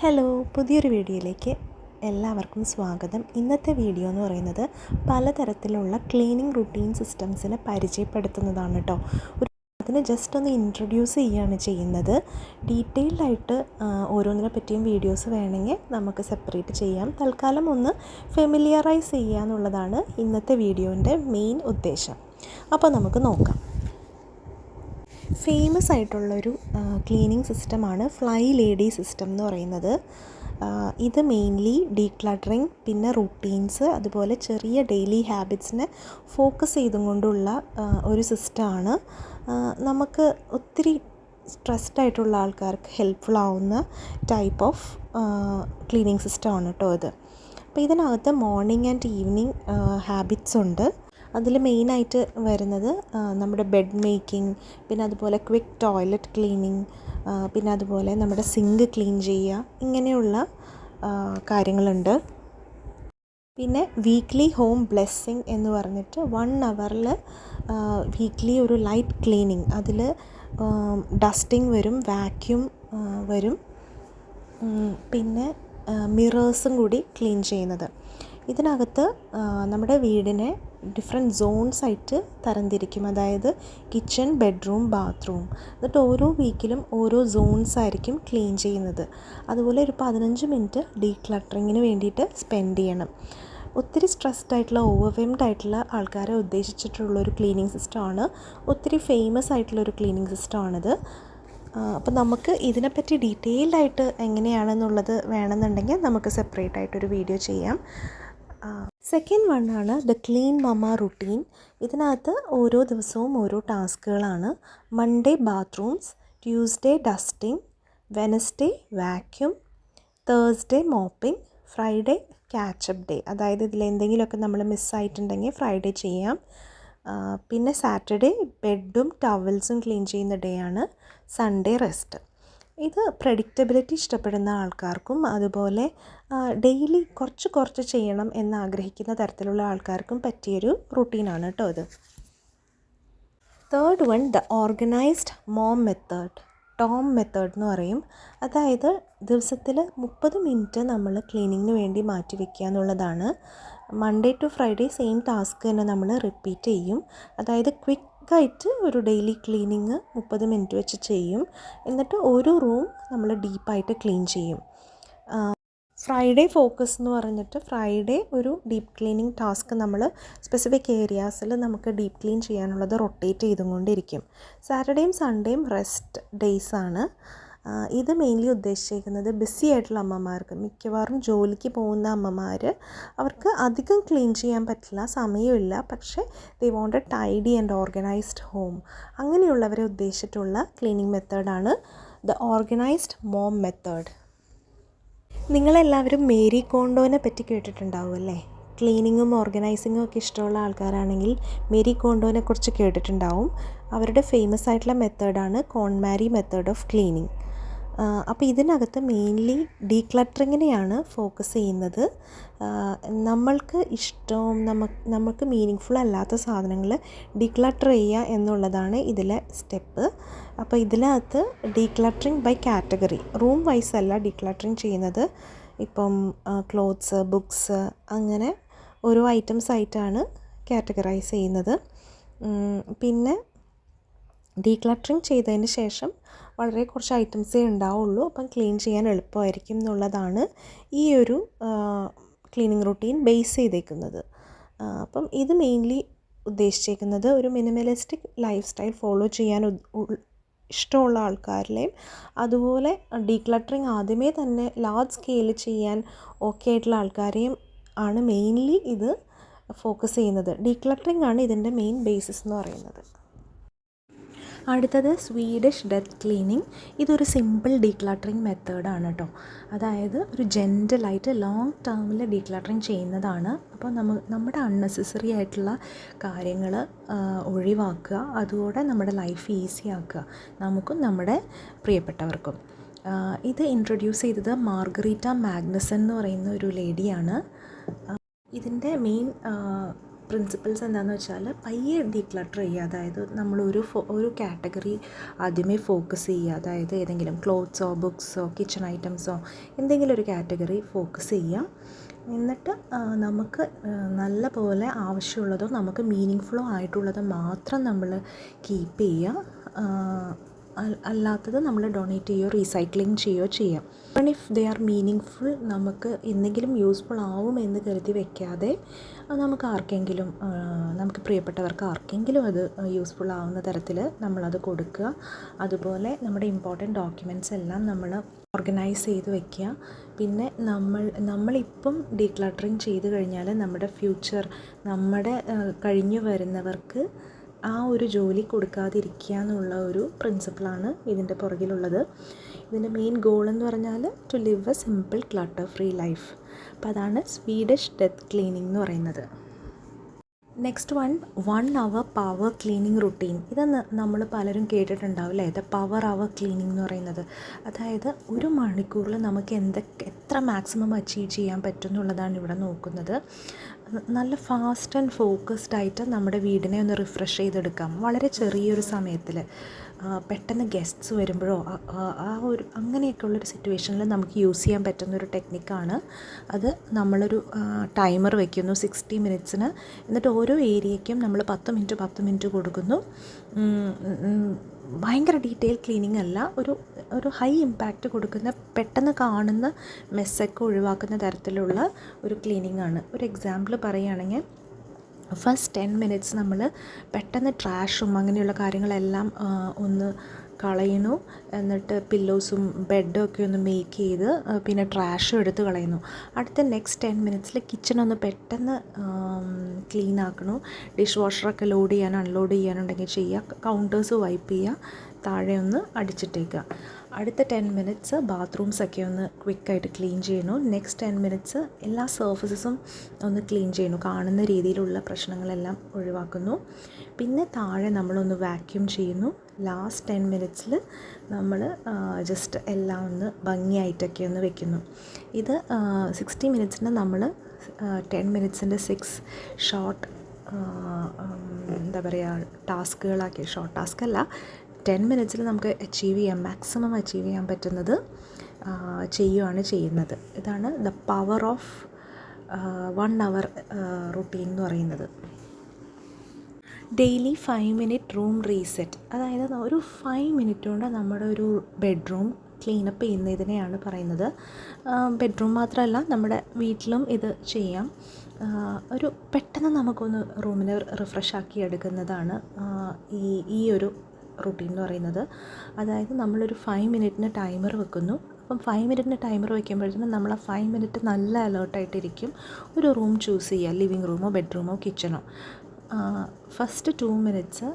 Hello പുതിയൊരു വീഡിയോയിലേക്ക് എല്ലാവർക്കും സ്വാഗതം. ഇന്നത്തെ വീഡിയോ എന്ന് പറയുന്നത് പലതരത്തിലുള്ള ക്ലീനിങ് റുട്ടീൻ സിസ്റ്റംസിനെ പരിചയപ്പെടുത്തുന്നതാണ് കേട്ടോ ഒരു അതിനെ ജസ്റ്റ് ഒന്ന് ഇൻട്രൊഡ്യൂസ് ചെയ്യുകയാണ് ചെയ്യുന്നത്. ഡീറ്റെയിൽഡ് ആയിട്ട് ഓരോന്നിനെ പറ്റിയും വീഡിയോസ് വേണമെങ്കിൽ നമുക്ക് സെപ്പറേറ്റ് ചെയ്യാം. തൽക്കാലം ഒന്ന് ഫെമിലിയറൈസ് ചെയ്യുക എന്നുള്ളതാണ് ഇന്നത്തെ വീഡിയോന്റെ മെയിൻ ഉദ്ദേശം. അപ്പോൾ നമുക്ക് നോക്കാം. ഫേമസ് ആയിട്ടുള്ളൊരു ക്ലീനിങ് സിസ്റ്റമാണ് ഫ്ലൈ ലേഡി സിസ്റ്റം എന്ന് പറയുന്നത്. ഇത് മെയിൻലി ഡീക്ലട്ടറിങ് പിന്നെ റൂട്ടീൻസ് അതുപോലെ ചെറിയ ഡെയിലി ഹാബിറ്റ്സിനെ ഫോക്കസ് ചെയ്തും കൊണ്ടുള്ള ഒരു സിസ്റ്റമാണ്. നമുക്ക് ഒത്തിരി സ്ട്രെസ്ഡ് ആയിട്ടുള്ള ആൾക്കാർക്ക് ഹെൽപ്ഫുൾ ആവുന്ന ടൈപ്പ് ഓഫ് ക്ലീനിങ് സിസ്റ്റമാണ് കേട്ടോ ഇത്. അപ്പോൾ ഇതിനകത്ത് മോർണിംഗ് ആൻഡ് ഈവനിങ് ഹാബിറ്റ്സ് ഉണ്ട്. അതിൽ മെയിനായിട്ട് വരുന്നത് നമ്മുടെ ബെഡ് മേക്കിംഗ് പിന്നെ അതുപോലെ ക്വിക്ക് ടോയ്ലറ്റ് ക്ലീനിങ് പിന്നെ അതുപോലെ നമ്മുടെ സിങ്ക് ക്ലീൻ ചെയ്യുക ഇങ്ങനെയുള്ള കാര്യങ്ങളുണ്ട്. പിന്നെ വീക്ക്ലി ഹോം ബ്ലെസ്സിങ് എന്ന് പറഞ്ഞിട്ട് വൺ അവറിൽ വീക്ക്ലി ഒരു ലൈറ്റ് ക്ലീനിങ് അതിൽ ഡസ്റ്റിങ് വരും വാക്യൂം വരും. പിന്നെ മിറേഴ്സും കൂടി ക്ലീൻ ചെയ്യുന്നത്. ഇതിനകത്ത് നമ്മുടെ വീടിനെ ഡിഫറെന്റ് സോൺസ് ആയിട്ട് തരംതിരിക്കും. അതായത് കിച്ചൺ ബെഡ്റൂം ബാത്റൂം എന്നിട്ട് ഓരോ വീക്കിലും ഓരോ സോൺസ് ആയിരിക്കും ക്ലീൻ ചെയ്യുന്നത്. അതുപോലെ ഒരു പതിനഞ്ച് മിനിറ്റ് ഡീക്ലട്ടറിങ്ങിന് വേണ്ടിയിട്ട് സ്പെൻഡ് ചെയ്യണം. ഒത്തിരി സ്ട്രെസ്ഡ് ആയിട്ടുള്ള ഓവർവെംഡ് ആയിട്ടുള്ള ആൾക്കാരെ ഉദ്ദേശിച്ചിട്ടുള്ള ഒരു ക്ലീനിങ് സിസ്റ്റമാണ് ഒത്തിരി ഫേമസ് ആയിട്ടുള്ള ഒരു ക്ലീനിങ് സിസ്റ്റമാണിത് അപ്പോൾ നമുക്ക് ഇതിനെപ്പറ്റി ഡീറ്റെയിൽഡായിട്ട് എങ്ങനെയാണെന്നുള്ളത് വേണമെന്നുണ്ടെങ്കിൽ നമുക്ക് സെപ്പറേറ്റ് ആയിട്ടൊരു വീഡിയോ ചെയ്യാം. സെക്കൻഡ് വൺ ആണ് ദ ക്ലീൻ മമ്മ റുട്ടീൻ ഇതിനകത്ത് ഓരോ ദിവസവും ഓരോ ടാസ്കുകളാണ്. Monday bathrooms Tuesday dusting Wednesday vacuum Thursday mopping Friday catch up day അതായത് ഇതിൽ എന്തെങ്കിലുമൊക്കെ നമ്മൾ മിസ്സായിട്ടുണ്ടെങ്കിൽ ഫ്രൈഡേ ചെയ്യാം. പിന്നെ സാറ്റർഡേ ബെഡും ടവൽസും ക്ലീൻ ചെയ്യുന്ന ഡേ ആണ്. സൺഡേ റെസ്റ്റ് ഇത് പ്രഡിക്റ്റബിലിറ്റി ഇഷ്ടപ്പെടുന്ന ആൾക്കാർക്കും അതുപോലെ ഡെയിലി കുറച്ച് കുറച്ച് ചെയ്യണം എന്ന് ആഗ്രഹിക്കുന്ന തരത്തിലുള്ള ആൾക്കാർക്കും പറ്റിയൊരു റുട്ടീനാണ് കേട്ടോ ഇത്. Third one the organised mom method TOM method എന്ന് പറയും. അതായത് ദിവസത്തിൽ മുപ്പത് മിനിറ്റ് നമ്മൾ ക്ലീനിങ്ങിന് വേണ്ടി മാറ്റി വയ്ക്കുക എന്നുള്ളതാണ്. Monday to Friday same task തന്നെ നമ്മൾ റിപ്പീറ്റ് ചെയ്യും. അതായത് ക്വിക്കായിട്ട് ഒരു ഡെയിലി ക്ലീനിങ് മുപ്പത് മിനിറ്റ് വെച്ച് ചെയ്യും. എന്നിട്ട് ഓരോ റൂം നമ്മൾ ഡീപ്പായിട്ട് ക്ലീൻ ചെയ്യും. ഫ്രൈഡേ ഫോക്കസ് എന്ന് പറഞ്ഞിട്ട് ഫ്രൈഡേ ഒരു ഡീപ്പ് ക്ലീനിങ് ടാസ്ക് നമ്മൾ സ്പെസിഫിക് ഏരിയാസിൽ നമുക്ക് ഡീപ്പ് ക്ലീൻ ചെയ്യാനുള്ളത് റൊട്ടേറ്റ് ചെയ്തുകൊണ്ടിരിക്കും സാറ്റർഡേയും സൺഡേയും റെസ്റ്റ് ഡേയ്സ് ആണ്. ആ, ഇത് മെയിൻലി ഉദ്ദേശിച്ചിരിക്കുന്നത് ബിസി ആയിട്ടുള്ള അമ്മമാർക്ക്. മിക്കവാറും ജോലിക്ക് പോകുന്ന അമ്മമാർ അവർക്ക് അധികം ക്ലീൻ ചെയ്യാൻ പറ്റില്ല സമയമില്ല. പക്ഷേ they want a tidy and organised home അങ്ങനെയുള്ളവരെ ഉദ്ദേശിച്ചിട്ടുള്ള ക്ലീനിങ് മെത്തേഡാണ് ദ ഓർഗനൈസ്ഡ് മോം മെത്തേഡ് നിങ്ങളെല്ലാവരും മേരി കോണ്ടോനെ പറ്റി കേട്ടിട്ടുണ്ടാവും അല്ലേ? ക്ലീനിങ്ങും ഓർഗനൈസിങ്ങും ഒക്കെ ഇഷ്ടമുള്ള ആൾക്കാരാണെങ്കിൽ മേരി കോണ്ടോനെ കുറിച്ച് കേട്ടിട്ടുണ്ടാവും. അവരുടെ ഫേമസ് ആയിട്ടുള്ള മെത്തേഡാണ് കോൺമാരി മെത്തേഡ് ഓഫ് ക്ലീനിങ് അപ്പോൾ ഇതിനകത്ത് മെയിൻലി ഡീക്ലട്ടറിങ്ങിനെയാണ് ഫോക്കസ് ചെയ്യുന്നത്. നമ്മൾക്ക് ഇഷ്ടവും നമുക്ക് നമുക്ക് മീനിങ് ഫുൾ അല്ലാത്ത സാധനങ്ങൾ ഡീക്ലട്ടർ ചെയ്യുക എന്നുള്ളതാണ് ഇതിലെ സ്റ്റെപ്പ്. അപ്പോൾ ഇതിനകത്ത് decluttering by category room wise അല്ല ഡീക്ലട്ടറിങ് ചെയ്യുന്നത്. ഇപ്പം ക്ലോത്ത്സ് ബുക്സ് അങ്ങനെ ഓരോ ഐറ്റംസ് ആയിട്ടാണ് കാറ്റഗറൈസ് ചെയ്യുന്നത്. പിന്നെ ഡീക്ലട്ടറിങ് ചെയ്തതിന് ശേഷം വളരെ കുറച്ച് ഐറ്റംസേ ഉണ്ടാവുള്ളൂ. അപ്പം ക്ലീൻ ചെയ്യാൻ എളുപ്പമായിരിക്കും എന്നുള്ളതാണ് ഈ ഒരു ക്ലീനിങ് റൂട്ടീൻ ബേസ് ചെയ്തേക്കുന്നത്. അപ്പം ഇത് മെയിൻലി ഉദ്ദേശിച്ചേക്കുന്നത് ഒരു മിനിമലിസ്റ്റിക് ലൈഫ് സ്റ്റൈൽ ഫോളോ ചെയ്യാൻ ഇഷ്ടമുള്ള ആൾക്കാരിലെയും അതുപോലെ ഡീക്ലട്ടറിങ് ആദ്യമേ തന്നെ ലാർജ് സ്കെയിൽ ചെയ്യാൻ ഓക്കെ ആയിട്ടുള്ള ആൾക്കാരെയും ആണ് മെയിൻലി ഇത് ഫോക്കസ് ചെയ്യുന്നത്. ഡീക്ലട്ടറിങ് ആണ് ഇതിന്റെ മെയിൻ ബേസിസ് എന്ന് പറയുന്നത്. അടുത്തത് സ്വീഡിഷ് ഡെത്ത് ക്ലീനിങ് ഇതൊരു സിമ്പിൾ ഡീക്ലട്ടറിങ് മെത്തേഡാണ് കേട്ടോ അതായത് ഒരു ജെന്റലായിട്ട് ലോങ് ടേമിൽ ഡീക്ലട്ടറിങ് ചെയ്യുന്നതാണ്. അപ്പോൾ നമ്മൾ നമ്മുടെ അൺനെസസറി ആയിട്ടുള്ള കാര്യങ്ങൾ ഒഴിവാക്കുക. അതുകൂടെ നമ്മുടെ ലൈഫ് ഈസി ആക്കുക. നമുക്കും നമ്മുടെ പ്രിയപ്പെട്ടവർക്കും. ഇത് ഇൻട്രൊഡ്യൂസ് ചെയ്തത് മാർഗറീറ്റ മാഗ്നസൺ എന്ന് പറയുന്ന ഒരു ലേഡിയാണ് ഇതിന്റെ മെയിൻ പ്രിൻസിപ്പിൾസ് എന്താണെന്ന് വെച്ചാൽ പയ്യെ ഡീക്ലട്ടർ ചെയ്യുക അതായത് ഫോ ഒരു കാറ്റഗറി ആദ്യമേ ഫോക്കസ് ചെയ്യുക. അതായത് ഏതെങ്കിലും ക്ലോത്ത്സോ ബുക്സോ കിച്ചൺ ഐറ്റംസോ എന്തെങ്കിലും ഒരു കാറ്റഗറി ഫോക്കസ് ചെയ്യാം എന്നിട്ട് നമുക്ക് നല്ല പോലെ ആവശ്യമുള്ളതോ നമുക്ക് മീനിങ് ഫുള്ളോ ആയിട്ടുള്ളതോ മാത്രം നമ്മൾ കീപ്പ് ചെയ്യുക. അല്ലാത്തത് നമ്മൾ ഡൊണേറ്റ് ചെയ്യുകയോ റീസൈക്ലിംഗ് ചെയ്യുകയോ ചെയ്യാം. Even if they are meaningful നമുക്ക് എന്തെങ്കിലും യൂസ്ഫുൾ ആവും എന്ന് കരുതി വെക്കാതെ നമുക്ക് ആർക്കെങ്കിലും നമുക്ക് പ്രിയപ്പെട്ടവർക്ക് ആർക്കെങ്കിലും അത് യൂസ്ഫുൾ ആവുന്ന തരത്തിൽ നമ്മളത് കൊടുക്കുക. അതുപോലെ നമ്മുടെ ഇമ്പോർട്ടന്റ് ഡോക്യുമെന്റ്സ് എല്ലാം നമ്മൾ ഓർഗനൈസ് ചെയ്ത് വെക്കുക. പിന്നെ നമ്മൾ നമ്മളിപ്പം ഡീക്ലട്ടറിങ് ചെയ്ത് കഴിഞ്ഞാൽ നമ്മുടെ ഫ്യൂച്ചർ നമ്മുടെ കഴിഞ്ഞു വരുന്നവർക്ക് ആ ഒരു ജോലി കൊടുക്കാതിരിക്കുക എന്നുള്ള ഒരു പ്രിൻസിപ്പിളാണ് ഇതിന്റെ പുറകിലുള്ളത്. ഇതിന്റെ മെയിൻ ഗോൾ എന്ന് പറഞ്ഞാൽ to live a simple clutter free life അപ്പോൾ അതാണ് സ്വീഡിഷ് ഡെത്ത് ക്ലീനിങ് എന്ന് പറയുന്നത്. Next one one hour power cleaning routine ഇത് നമ്മൾ പലരും കേട്ടിട്ടുണ്ടാവില്ലേ ദ പവർ അവർ ക്ലീനിങ് എന്ന് പറയുന്നത്. അതായത് ഒരു മണിക്കൂറിൽ നമുക്ക് എന്തൊക്കെ എത്ര മാക്സിമം അച്ചീവ് ചെയ്യാൻ പറ്റും എന്നുള്ളതാണ് ഇവിടെ നോക്കുന്നത്. നല്ല ഫാസ്റ്റ് ആൻഡ് ഫോക്കസ്ഡ് ആയിട്ട് നമ്മുടെ വീടിനെ ഒന്ന് റിഫ്രഷ് ചെയ്തെടുക്കാം. വളരെ ചെറിയൊരു സമയത്തിൽ പെട്ടെന്ന് ഗസ്റ്റ്സ് വരുമ്പോഴോ ആ ഒരു അങ്ങനെയൊക്കെ ഉള്ളൊരു സിറ്റുവേഷനിൽ നമുക്ക് യൂസ് ചെയ്യാൻ പറ്റുന്ന ഒരു ടെക്നിക്കാണ് അത് നമ്മളൊരു ടൈമർ വയ്ക്കുന്നു സിക്സ്റ്റി മിനിറ്റ്സിന് എന്നിട്ട് ഓരോ ഏരിയയ്ക്കും നമ്മൾ പത്ത് മിനിറ്റ് പത്ത് മിനിറ്റ് കൊടുക്കുന്നു. ഭയങ്കര ഡീറ്റെയിൽ ക്ലീനിങ് അല്ല ഒരു ഒരു ഹൈ ഇമ്പാക്റ്റ് കൊടുക്കുന്ന പെട്ടെന്ന് കാണുന്ന മെസ്സൊക്കെ ഒഴിവാക്കുന്ന തരത്തിലുള്ള ഒരു ക്ലീനിങ് ആണ്. ഒരു എക്സാമ്പിൾ പറയുകയാണെങ്കിൽ ഫസ്റ്റ് ടെൻ മിനിറ്റ്സ് നമ്മൾ പെട്ടെന്ന് ട്രാഷും അങ്ങനെയുള്ള കാര്യങ്ങളെല്ലാം ഒന്ന് കളയുന്നു. എന്നിട്ട് പില്ലോസും ബെഡും ഒക്കെ ഒന്ന് മേക്ക് ചെയ്ത് പിന്നെ ട്രാഷും എടുത്ത് കളയുന്നു. അടുത്ത നെക്സ്റ്റ് ടെൻ മിനിറ്റ്സിൽ കിച്ചൺ ഒന്ന് പെട്ടെന്ന് ക്ലീൻ ആക്കണു. ഡിഷ് വാഷറൊക്കെ ലോഡ് ചെയ്യാൻ അൺലോഡ് ചെയ്യാനുണ്ടെങ്കിൽ ചെയ്യുക കൗണ്ടേഴ്സ് വൈപ്പ് ചെയ്യുക താഴെ ഒന്ന് അടിച്ചിട്ടേക്കുക അടുത്ത ടെൻ മിനിറ്റ്സ് ബാത്റൂംസൊക്കെ ഒന്ന് ക്വിക്കായിട്ട് ക്ലീൻ ചെയ്യണു. നെക്സ്റ്റ് ടെൻ മിനിറ്റ്സ് എല്ലാ സർഫസസും ഒന്ന് ക്ലീൻ ചെയ്യണു. കാണുന്ന രീതിയിലുള്ള പ്രശ്നങ്ങളെല്ലാം ഒഴിവാക്കുന്നു. പിന്നെ താഴെ നമ്മളൊന്ന് വാക്യൂം ചെയ്യുന്നു. ലാസ്റ്റ് ടെൻ മിനിറ്റ്സിൽ നമ്മൾ ജസ്റ്റ് എല്ലാം ഒന്ന് ഭംഗിയായിട്ടൊക്കെ ഒന്ന് വെക്കുന്നു. ഇത് സിക്സ്റ്റി മിനിറ്റ്സിന് നമ്മൾ ടെൻ മിനിറ്റ്സിന്റെ സിക്സ് ഷോർട്ട് എന്താ പറയുക ടാസ്കുകളാക്കി. ഷോർട്ട് ടാസ്ക് അല്ല. ടെൻ മിനിറ്റ്സിൽ നമുക്ക് അച്ചീവ് ചെയ്യാം. മാക്സിമം അച്ചീവ് ചെയ്യാൻ പറ്റുന്നത് ചെയ്യുകയാണ് ചെയ്യുന്നത്. ഇതാണ് the power of one hour routine എന്ന് പറയുന്നത്. Daily five minute room reset. അതായത് ഒരു ഫൈവ് മിനിറ്റ് കൊണ്ട് നമ്മുടെ ഒരു ബെഡ്റൂം ക്ലീനപ്പ് ചെയ്യുന്നതിനെയാണ് പറയുന്നത്. ബെഡ്റൂം മാത്രമല്ല നമ്മുടെ വീട്ടിലും ഇത് ചെയ്യാം. ഒരു പെട്ടെന്ന് നമുക്കൊന്ന് റൂമിനെ റിഫ്രഷ് ആക്കി എടുക്കുന്നതാണ് ഈ ഈ ഒരു റൂട്ടീൻ എന്ന് പറയുന്നത്. അതായത് നമ്മളൊരു ഫൈവ് മിനിറ്റിന് ടൈമർ വെക്കുന്നു. അപ്പം ഫൈവ് മിനിറ്റിന് ടൈമർ വയ്ക്കുമ്പോഴത്തേനും നമ്മൾ ആ ഫൈവ് മിനിറ്റ് നല്ല അലേർട്ടായിട്ടിരിക്കും. ഒരു റൂം ചൂസ് ചെയ്യുക ലിവിങ് റൂമോ ബെഡ്റൂമോ കിച്ചണോ. ഫസ്റ്റ് ടു മിനിറ്റ്സ്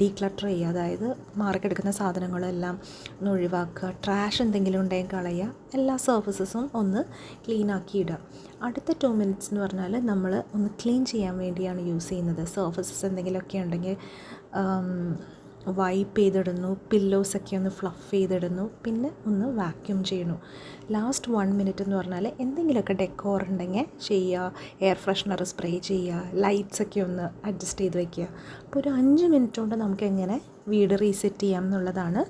ഡീക്ലട്ടർ ചെയ്യുക. അതായത് മാർക്കെടുക്കുന്ന സാധനങ്ങളെല്ലാം ഒന്ന് ഒഴിവാക്കുക. ട്രാഷ് എന്തെങ്കിലും ഉണ്ടെങ്കിൽ കളയുക. എല്ലാ സർഫസസും ഒന്ന് ക്ലീൻ ഇടുക. അടുത്ത ടു മിനിറ്റ്സ് എന്ന് പറഞ്ഞാൽ നമ്മൾ ഒന്ന് ക്ലീൻ ചെയ്യാൻ വേണ്ടിയാണ് യൂസ് ചെയ്യുന്നത്. സർഫസസ് എന്തെങ്കിലുമൊക്കെ ഉണ്ടെങ്കിൽ വൈപ്പ് ചെയ്തിടുന്നു പില്ലോസൊക്കെ ഒന്ന് ഫ്ലഫ് ചെയ്തിടുന്നു പിന്നെ ഒന്ന് വാക്യൂം ചെയ്യണു ലാസ്റ്റ് വൺ മിനിറ്റ് എന്ന് പറഞ്ഞാൽ എന്തെങ്കിലുമൊക്കെ ഡെക്കോർ ഉണ്ടെങ്കിൽ ചെയ്യുക എയർ ഫ്രഷ്നർ സ്പ്രേ ചെയ്യുക ലൈറ്റ്സൊക്കെ ഒന്ന് അഡ്ജസ്റ്റ് ചെയ്ത് വെക്കുക. അപ്പോൾ ഒരു അഞ്ച് മിനിറ്റ് കൊണ്ട് നമുക്ക് എങ്ങനെ വീട് റീസെറ്റ് ചെയ്യാം എന്നുള്ളതാണ്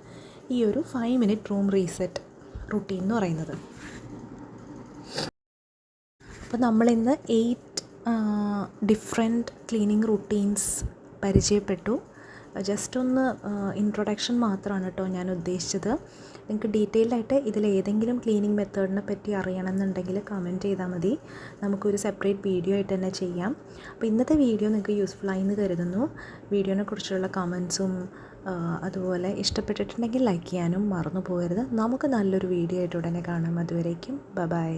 ഈ ഒരു five minute room reset routine എന്ന് പറയുന്നത്. അപ്പോൾ നമ്മളിന്ന് എയ്റ്റ് ഡിഫറെന്റ് ക്ലീനിങ് റുട്ടീൻസ് പരിചയപ്പെട്ടു. ജസ്റ്റ് ഒന്ന് ഇൻട്രൊഡക്ഷൻ മാത്രമാണ് കേട്ടോ ഞാൻ ഉദ്ദേശിച്ചത്. നിങ്ങൾക്ക് ഡീറ്റെയിൽഡ് ആയിട്ട് ഇതിൽ ഏതെങ്കിലും ക്ലീനിങ് മെത്തേഡിനെ പറ്റി അറിയണമെന്നുണ്ടെങ്കിൽ കമന്റ് ചെയ്താൽ മതി. നമുക്കൊരു സെപ്പറേറ്റ് വീഡിയോ ആയിട്ട് തന്നെ ചെയ്യാം. അപ്പോൾ ഇന്നത്തെ വീഡിയോ നിങ്ങൾക്ക് യൂസ്ഫുൾ ആയി എന്ന് കരുതുന്നു വീഡിയോനെ കുറിച്ചുള്ള കമൻസും അതുപോലെ ഇഷ്ടപ്പെട്ടിട്ടുണ്ടെങ്കിൽ ലൈക്ക് ചെയ്യാനും മറന്നു പോകരുത്. നമുക്ക് നല്ലൊരു വീഡിയോ ആയിട്ട് ഉടനെ കാണാം. അതുവരേക്കും ബ ബൈ